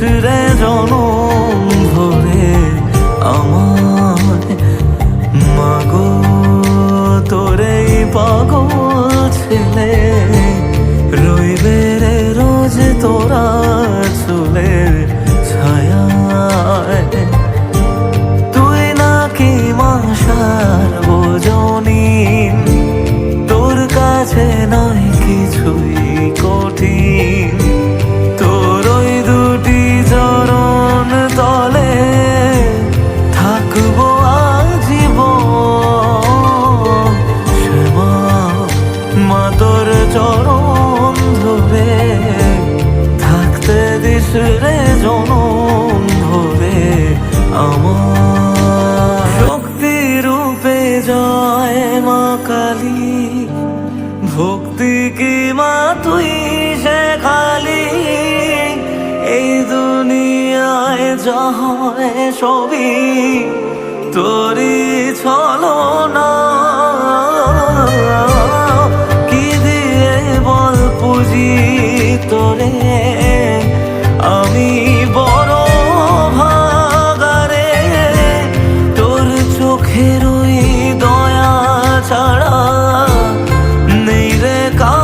রে জনম ধরে আমার মাগ তোরে পাগল ছেলে রইবে রে রোজ তোরা চলে ছায়া জনম ভরে আমার শক্তি রূপে জয় মা কালী। ভক্তি কি মা তুই সে খালি? এই দুনিয়ায় হয় সবই তোরই ছলো না। কি দিয়ে বল পুজি তোরে? Go.